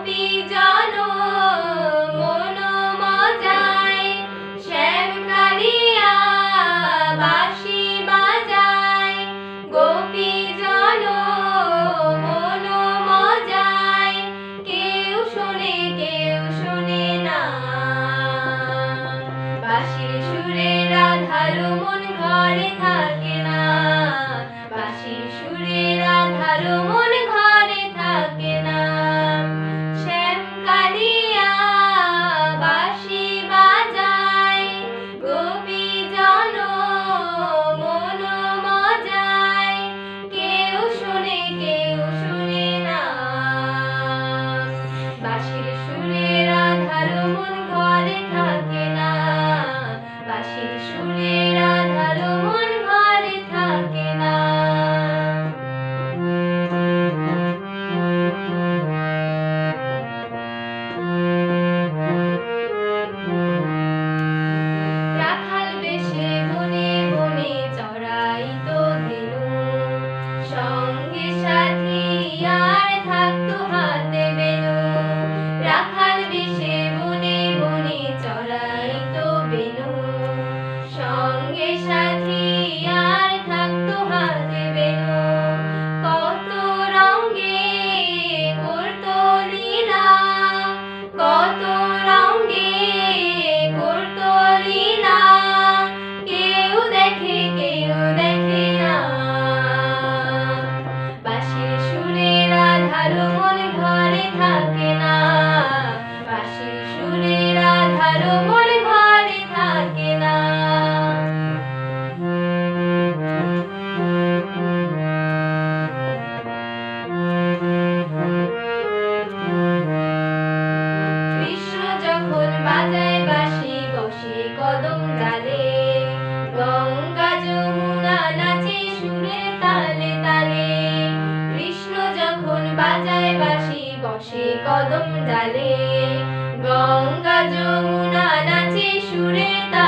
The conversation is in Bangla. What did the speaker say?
নবী জানো বাঁশির সুরে রাধার মনে বসে কদম ডালে গঙ্গা যমুনা নাচে সুরে তা